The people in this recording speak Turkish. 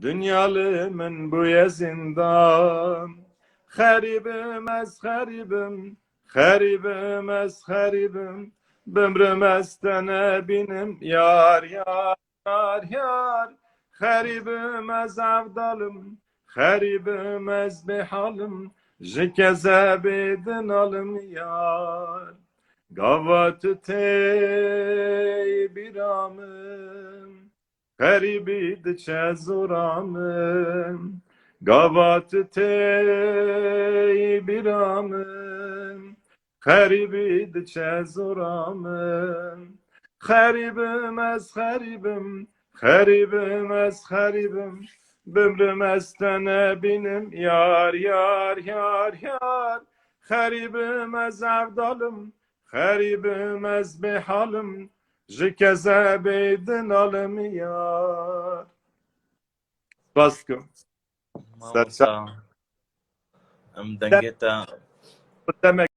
Dünyalımın bu zindan Haribim ez haribim. Haribim ez haribim. Bömrüm estene binim. Yar yar yar yar. Haribim ez avdalım. Haribim ez bihalım Jikeze bedin alım yar. Tey biramım Garibi diçe zoramım Gavat tey biramım Garibi diçe zoramım Haribim ez haribim Haribim ez haribim Bömrüm estene binim Yar yar yar yar. Haribim ez avdalım Haribim ez bihalım Jikeze beydin alım yar Baskım Mama sa. Am danggeta. demek